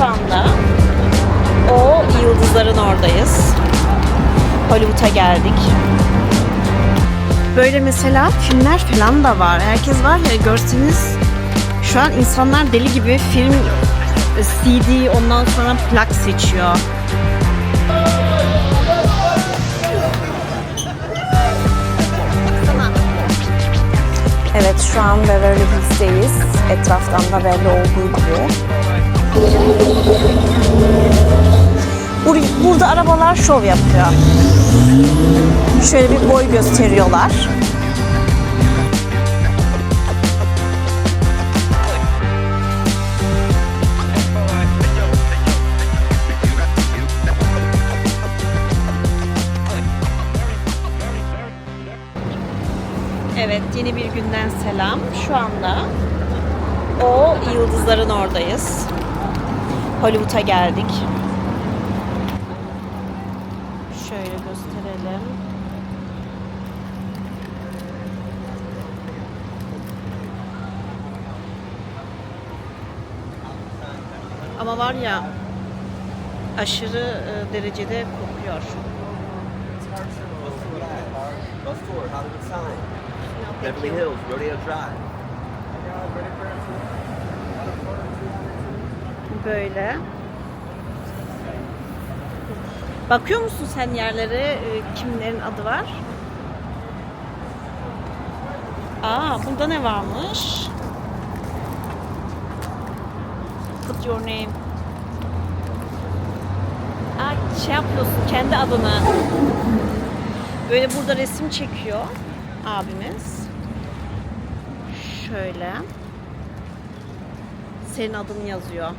şu anda o yıldızların oradayız. Hollywood'a geldik. Böyle mesela filmler falan da var. Herkes var ya görseniz şu an insanlar deli gibi film e, CD ondan sonra plak seçiyor. Evet şu an Beverly Hills'teyiz. Etraftan da belli olduğu gibi. Bur- Burada arabalar şov yapıyor. Şöyle bir boy gösteriyorlar. Evet, yeni bir günden selam. Şu anda o yıldızların oradayız. Hollywood'a geldik. Şöyle gösterelim. Ama var ya aşırı e, derecede kokuyor. Beverly Hills, Rodeo Drive. Böyle. Bakıyor musun sen yerlere e, kimlerin adı var? Aa burada ne varmış? Put your name. Aa, şey yapıyorsun kendi adını. Böyle burada resim çekiyor abimiz. Şöyle. Senin adını yazıyor.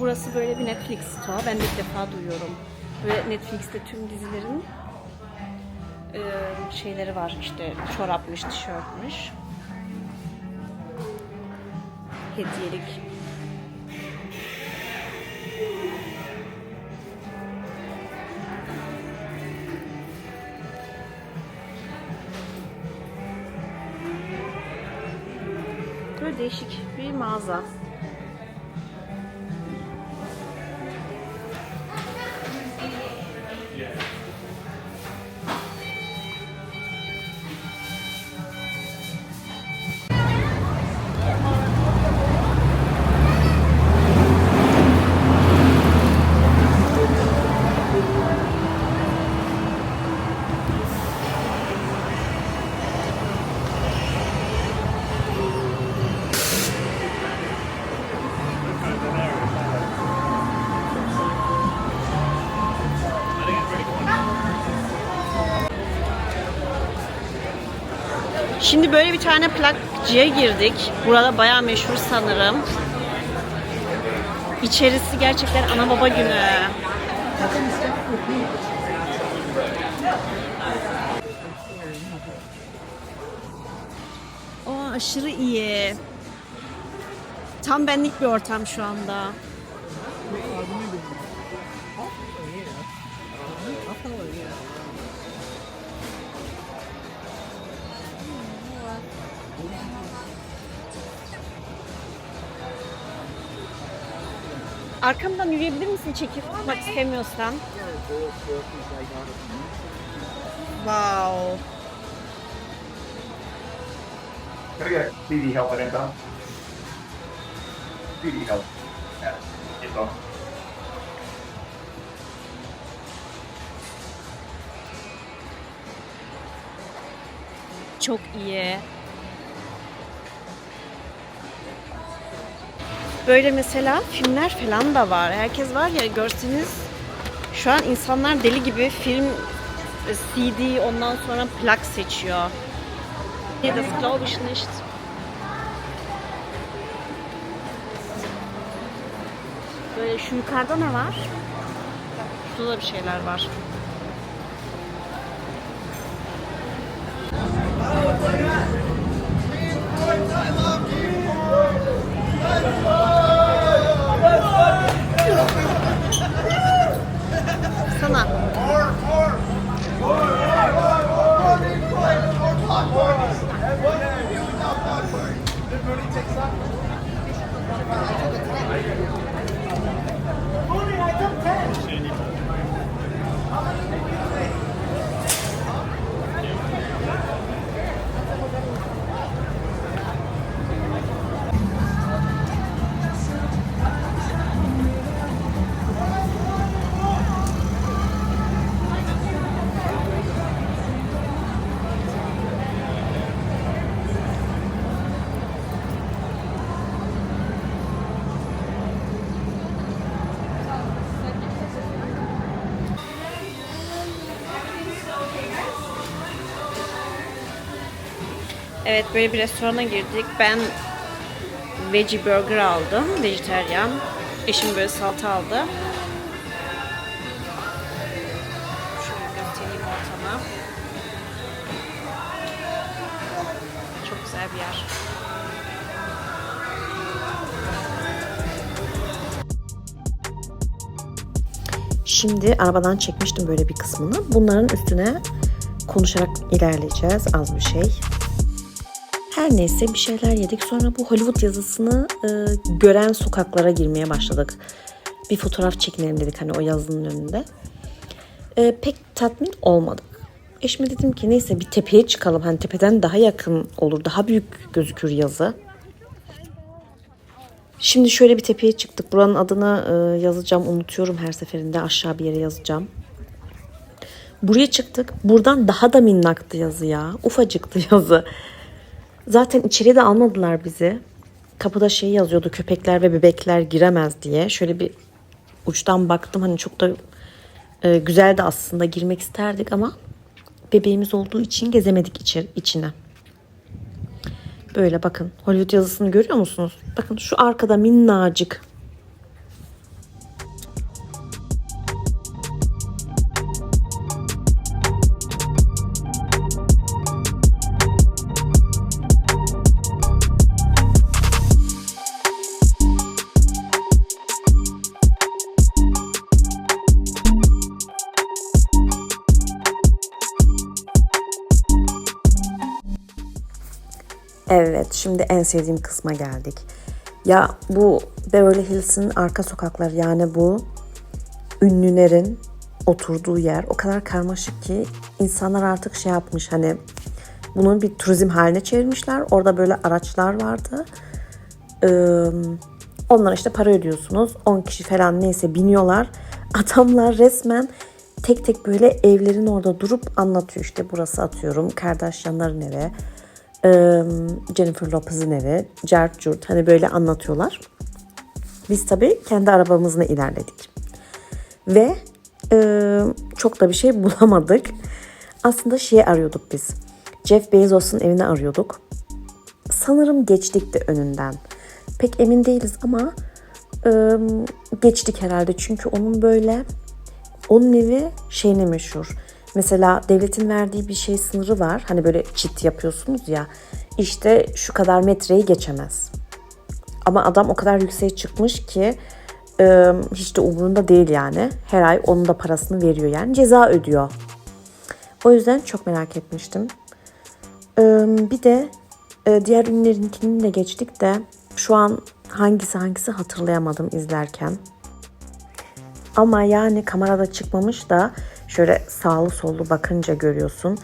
Burası böyle bir Netflix store. Ben de ilk defa duyuyorum. Böyle Netflix'te tüm dizilerin e, şeyleri var işte çorapmış, tişörtmüş. Hediyelik. Böyle değişik bir mağaza. Şimdi böyle bir tane plakçıya girdik. Burada bayağı meşhur sanırım. İçerisi gerçekten ana baba günü. O aşırı iyi. Tam benlik bir ortam şu anda. Arkamdan yürüyebilir misin çekip tutmak istemiyorsan? Wow. Can I get BD help at Anton? BD help at Anton. Çok iyi. Böyle mesela filmler falan da var. Herkes var ya görseniz şu an insanlar deli gibi film CD ondan sonra plak seçiyor. Das glaube ich. Böyle şu yukarıda ne var? Şurada da bir şeyler var. Let's go! Evet böyle bir restorana girdik. Ben veggie burger aldım. Vejeteryan. Eşim böyle salata aldı. Şöyle göstereyim ortamı. Çok güzel bir yer. Şimdi arabadan çekmiştim böyle bir kısmını. Bunların üstüne konuşarak ilerleyeceğiz az bir şey. Her neyse bir şeyler yedik. Sonra bu Hollywood yazısını e, gören sokaklara girmeye başladık. Bir fotoğraf çekinelim dedik hani o yazının önünde. E, pek tatmin olmadık. Eşime dedim ki neyse bir tepeye çıkalım. Hani tepeden daha yakın olur. Daha büyük gözükür yazı. Şimdi şöyle bir tepeye çıktık. Buranın adını e, yazacağım. Unutuyorum her seferinde. Aşağı bir yere yazacağım. Buraya çıktık. Buradan daha da minnaktı yazı ya. Ufacıktı yazı. Zaten içeriye de almadılar bizi. Kapıda şey yazıyordu köpekler ve bebekler giremez diye. Şöyle bir uçtan baktım hani çok da e, güzeldi aslında girmek isterdik ama bebeğimiz olduğu için gezemedik içeri, içine. Böyle bakın Hollywood yazısını görüyor musunuz? Bakın şu arkada minnacık. Şimdi en sevdiğim kısma geldik. Ya bu Beverly Hills'in arka sokakları yani bu ünlülerin oturduğu yer o kadar karmaşık ki insanlar artık şey yapmış hani bunun bir turizm haline çevirmişler. Orada böyle araçlar vardı. Ee, onlar işte para ödüyorsunuz. 10 kişi falan neyse biniyorlar. Adamlar resmen tek tek böyle evlerin orada durup anlatıyor. İşte burası atıyorum Kardashianların evi. Jennifer Lopez'in evi. Cart curt hani böyle anlatıyorlar. Biz tabii kendi arabamızla ilerledik. Ve e, çok da bir şey bulamadık. Aslında şeyi arıyorduk biz. Jeff Bezos'un evini arıyorduk. Sanırım geçtik de önünden. Pek emin değiliz ama e, geçtik herhalde. Çünkü onun böyle onun evi şeyine meşhur. Mesela devletin verdiği bir şey sınırı var. Hani böyle çit yapıyorsunuz ya. İşte şu kadar metreyi geçemez. Ama adam o kadar yükseğe çıkmış ki e, hiç de umurunda değil yani. Her ay onun da parasını veriyor yani. Ceza ödüyor. O yüzden çok merak etmiştim. Bir de e, diğer ünlülerinkini de geçtik de şu an hangisi hangisi hatırlayamadım izlerken. Ama yani kamerada çıkmamış da şöyle sağlı sollu bakınca görüyorsun.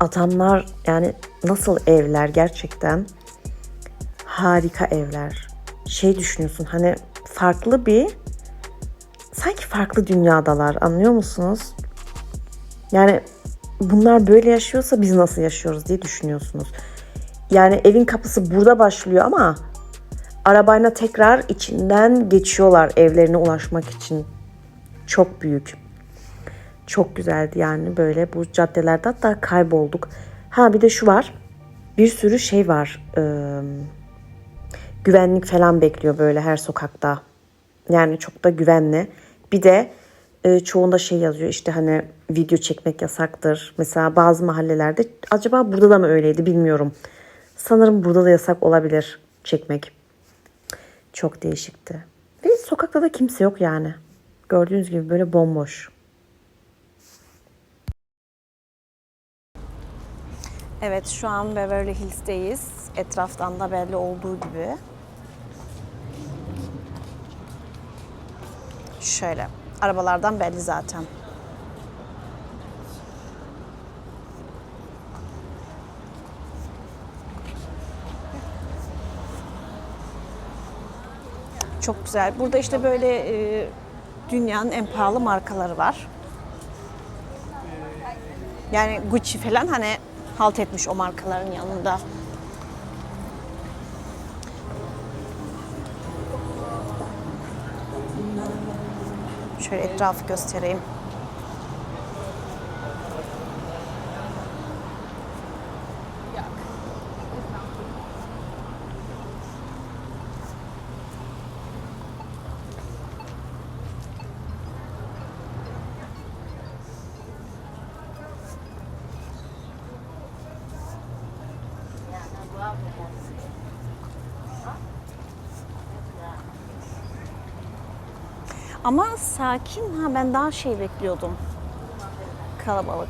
Adamlar yani nasıl evler gerçekten harika evler. Şey düşünüyorsun hani farklı bir sanki farklı dünyadalar anlıyor musunuz? Yani bunlar böyle yaşıyorsa biz nasıl yaşıyoruz diye düşünüyorsunuz. Yani evin kapısı burada başlıyor ama arabayla tekrar içinden geçiyorlar evlerine ulaşmak için. Çok büyük. Çok güzeldi yani böyle bu caddelerde hatta kaybolduk. Ha bir de şu var. Bir sürü şey var. Ee, güvenlik falan bekliyor böyle her sokakta. Yani çok da güvenli. Bir de e, çoğunda şey yazıyor işte hani video çekmek yasaktır. Mesela bazı mahallelerde acaba burada da mı öyleydi bilmiyorum. Sanırım burada da yasak olabilir çekmek. Çok değişikti. Ve sokakta da kimse yok yani. Gördüğünüz gibi böyle bomboş. Evet şu an Beverly Hills'teyiz. Etraftan da belli olduğu gibi. Şöyle. Arabalardan belli zaten. Çok güzel. Burada işte böyle e, dünyanın en pahalı markaları var. Yani Gucci falan hani halt etmiş o markaların yanında. Şöyle etrafı göstereyim. Ama sakin ha ben daha şey bekliyordum. Kalabalık.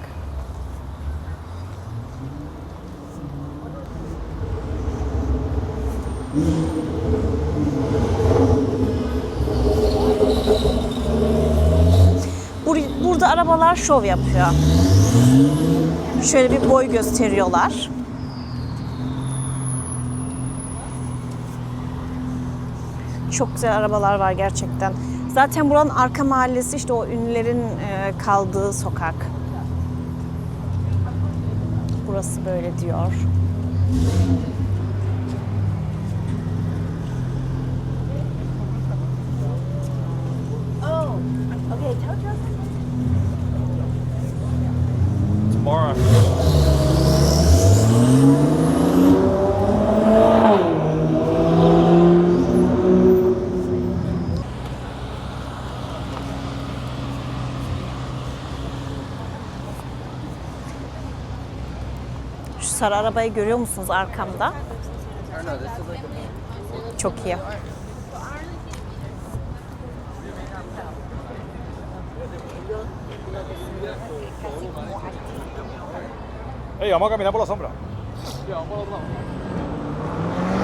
Bur- Burada arabalar şov yapıyor. Şöyle bir boy gösteriyorlar. Çok güzel arabalar var gerçekten. Zaten buranın arka mahallesi işte o ünlülerin e, kaldığı sokak. Burası böyle diyor. Sarı arabayı görüyor musunuz arkamda? Çok iyi. Ey, vamos a caminar por la sombra.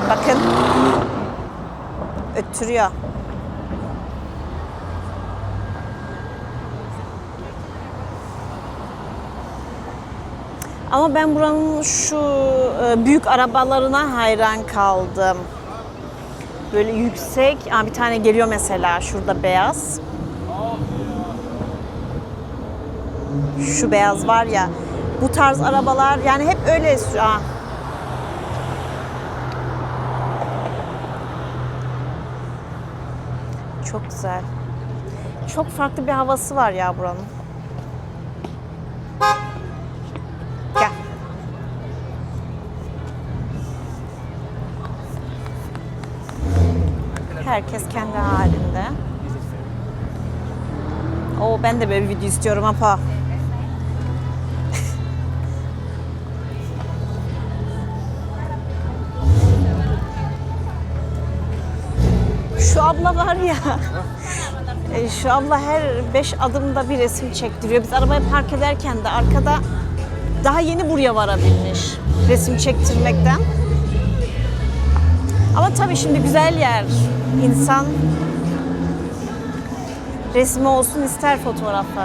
Bakın. Öttürüyor. Ama ben buranın şu e, büyük arabalarına hayran kaldım. Böyle yüksek. Aa, bir tane geliyor mesela şurada beyaz. Şu beyaz var ya. Bu tarz arabalar yani hep öyle. Aa, Çok güzel. Çok farklı bir havası var ya buranın. Herkes kendi halinde. Oo ben de böyle bir video istiyorum apa. Şu abla var ya. e, Şu abla her beş adımda bir resim çektiriyor. Biz arabayı park ederken de arkada daha yeni buraya varabilmiş resim çektirmekten. Ama tabii şimdi güzel yer. İnsan resmi olsun ister fotoğrafı.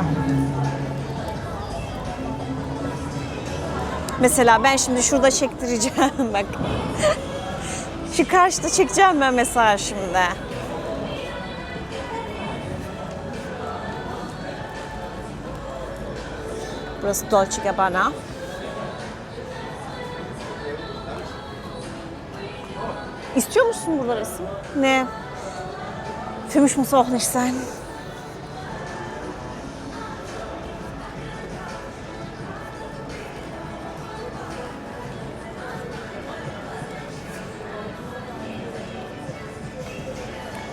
Mesela ben şimdi şurada çektireceğim bak. Şu karşıda çekeceğim ben mesela şimdi. Burası Dolce Gabbana. İstiyor musun burada resim? Ne? Für mich muss auch nicht sein.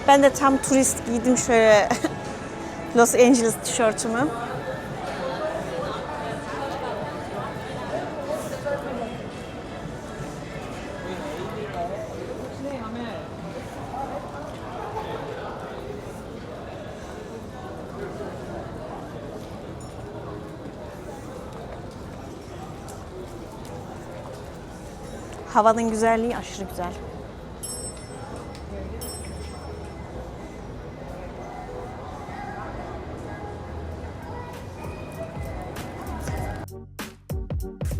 Ben de tam turist giydim şöyle Los Angeles tişörtümü. Havanın güzelliği aşırı güzel.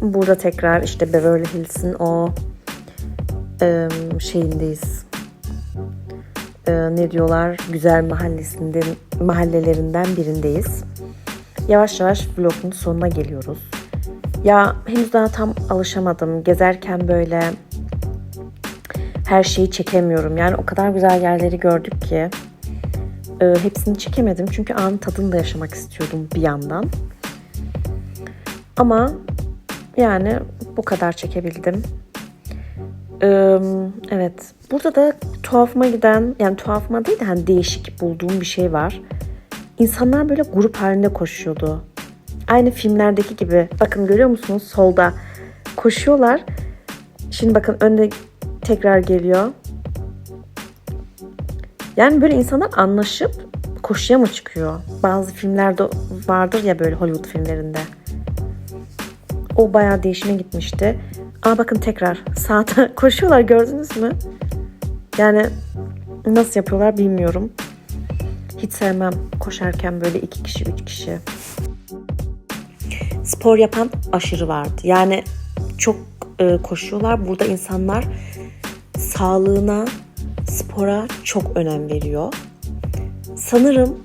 Burada tekrar işte Beverly Hills'in o şeyindeyiz. Ne diyorlar? Güzel mahallesinde mahallelerinden birindeyiz. Yavaş yavaş vlogun sonuna geliyoruz. Ya henüz daha tam alışamadım. Gezerken böyle her şeyi çekemiyorum. Yani o kadar güzel yerleri gördük ki e, hepsini çekemedim. Çünkü anın tadını da yaşamak istiyordum bir yandan. Ama yani bu kadar çekebildim. Ee, evet. Burada da tuhafıma giden, yani tuhafıma değil de hani değişik bulduğum bir şey var. İnsanlar böyle grup halinde koşuyordu. Aynı filmlerdeki gibi. Bakın görüyor musunuz? Solda koşuyorlar. Şimdi bakın önde tekrar geliyor. Yani böyle insanlar anlaşıp koşuya mı çıkıyor? Bazı filmlerde vardır ya böyle Hollywood filmlerinde. O bayağı değişime gitmişti. Aa bakın tekrar sağda koşuyorlar gördünüz mü? Yani nasıl yapıyorlar bilmiyorum. Hiç sevmem koşarken böyle iki kişi, üç kişi. Spor yapan aşırı vardı. Yani çok e, koşuyorlar. Burada insanlar sağlığına, spora çok önem veriyor. Sanırım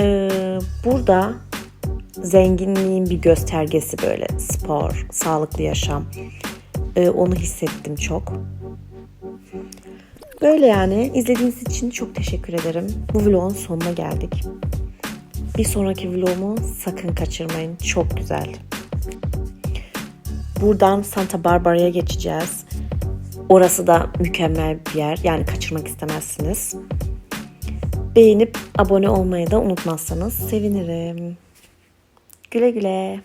e, burada zenginliğin bir göstergesi böyle spor, sağlıklı yaşam. Ee, onu hissettim çok. Böyle yani izlediğiniz için çok teşekkür ederim. Bu vlogun sonuna geldik. Bir sonraki vlogumu sakın kaçırmayın. Çok güzel. Buradan Santa Barbara'ya geçeceğiz. Orası da mükemmel bir yer. Yani kaçırmak istemezsiniz. Beğenip abone olmayı da unutmazsanız sevinirim. Güle güle.